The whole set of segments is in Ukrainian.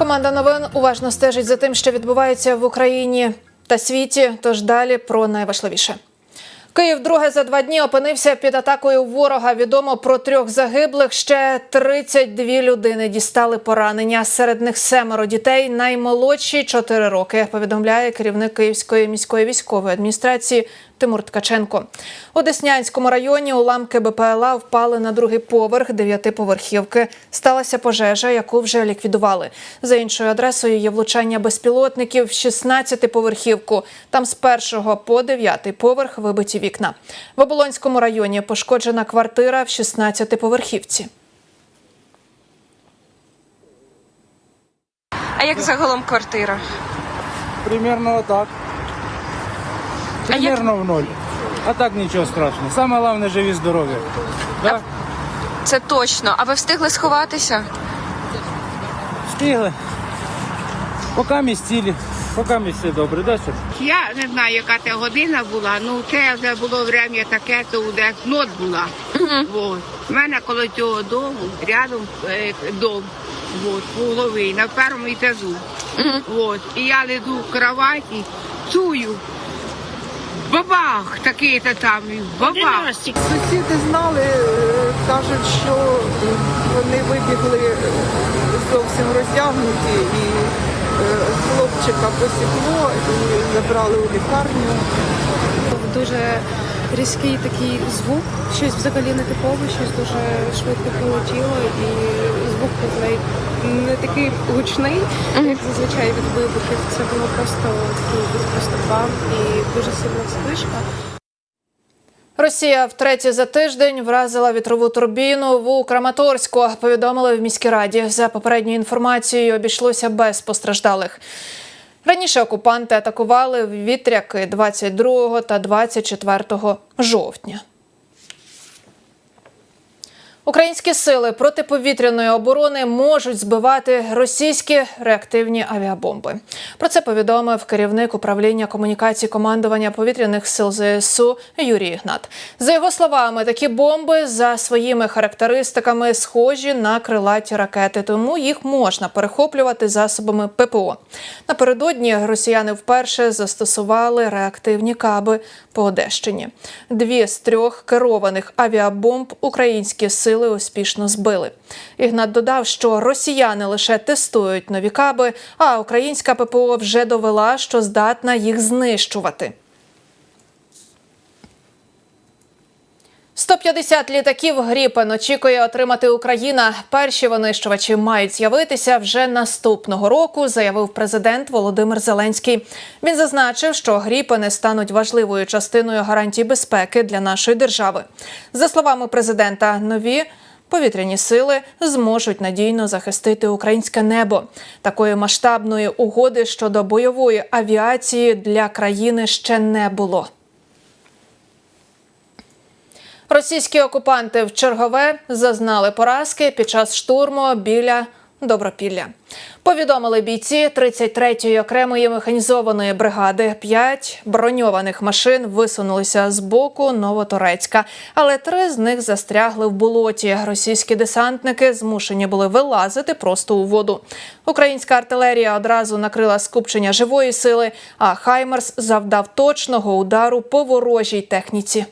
Команда новин уважно стежить за тим, що відбувається в Україні та світі. Тож далі про найважливіше. Київ друге за два дні опинився під атакою ворога. Відомо про трьох загиблих. Ще 32 людини дістали поранення. Серед них семеро дітей, наймолодші 4 роки. Повідомляє керівник Київської міської військової адміністрації Тимур Ткаченко. У Деснянському районі уламки БПЛА впали на другий поверх дев'ятиповерхівки. Сталася пожежа, яку вже ліквідували. За іншою адресою є влучання безпілотників в 16-поверхівку. Там з першого по дев'ятий поверх вибиті вікна. В Оболонському районі пошкоджена квартира в 16-поверхівці. А як загалом квартира? Примерно вот так. А як- Примерно в ноль. А так нічого страшного. Саме головне живі здоров'я. Да? Це точно. А ви встигли сховатися? Встигли. Поки містілі. Поки місць все добре. Да, що? Я не знаю, яка це година була, ну це вже було время таке, то де нот була. Вот. У мене коло цього дому, рядом е, дом, вот, по голові, на першому етажу. Вот. І я лежу в кроваті, чую. Бабах такий то там, бабах. Сусіди знали, е, кажуть, що вони вибігли зовсім роздягнуті і е, хлопчика посікло і забрали у лікарню. дуже різкий такий звук, щось взагалі не типове, щось дуже швидко прилетіло, і звук був навіть не такий гучний, як зазвичай від вибухів. Це було просто такий просто бам і дуже сильна вспишка. Росія втретє за тиждень вразила вітрову турбіну в Краматорську. Повідомили в міській раді. За попередньою інформацією обійшлося без постраждалих. Раніше окупанти атакували вітряки 22 та 24 жовтня. Українські сили протиповітряної оборони можуть збивати російські реактивні авіабомби. Про це повідомив керівник управління комунікації командування повітряних сил ЗСУ Юрій Ігнат. За його словами, такі бомби за своїми характеристиками схожі на крилаті ракети, тому їх можна перехоплювати засобами ППО. Напередодні росіяни вперше застосували реактивні каби по Одещині. Дві з трьох керованих авіабомб українські сили успішно збили. Ігнат додав, що росіяни лише тестують нові каби, а українська ППО вже довела, що здатна їх знищувати. 150 літаків Гріпен очікує отримати Україна. Перші винищувачі мають з'явитися вже наступного року, заявив президент Володимир Зеленський. Він зазначив, що Гріпени стануть важливою частиною гарантій безпеки для нашої держави. За словами президента, нові. Повітряні сили зможуть надійно захистити українське небо. Такої масштабної угоди щодо бойової авіації для країни ще не було. Російські окупанти в чергове зазнали поразки під час штурму біля Добропілля. Повідомили бійці 33-ї окремої механізованої бригади. П'ять броньованих машин висунулися з боку Новоторецька, але три з них застрягли в болоті. Російські десантники змушені були вилазити просто у воду. Українська артилерія одразу накрила скупчення живої сили, а Хаймерс завдав точного удару по ворожій техніці.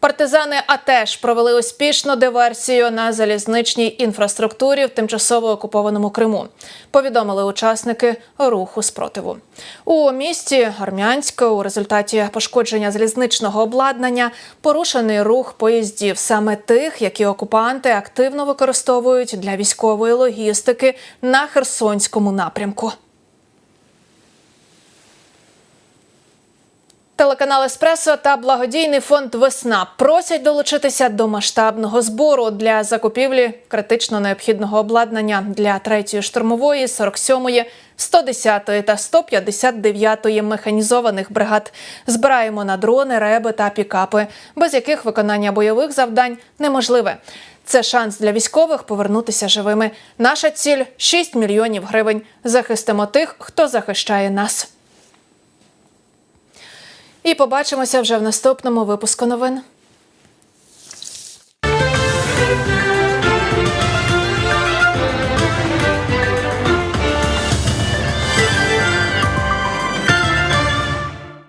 Партизани АТЕШ провели успішну диверсію на залізничній інфраструктурі в тимчасово окупованому Криму. Повідомили учасники руху спротиву. У місті Армянське у результаті пошкодження залізничного обладнання порушений рух поїздів, саме тих, які окупанти активно використовують для військової логістики на Херсонському напрямку. Телеканал Еспресо та благодійний фонд Весна просять долучитися до масштабного збору для закупівлі критично необхідного обладнання для 3-ї штурмової, 47-ї, 110-ї та 159-ї механізованих бригад. Збираємо на дрони, реби та пікапи, без яких виконання бойових завдань неможливе. Це шанс для військових повернутися живими. Наша ціль 6 мільйонів гривень. Захистимо тих, хто захищає нас. І побачимося вже в наступному випуску новин.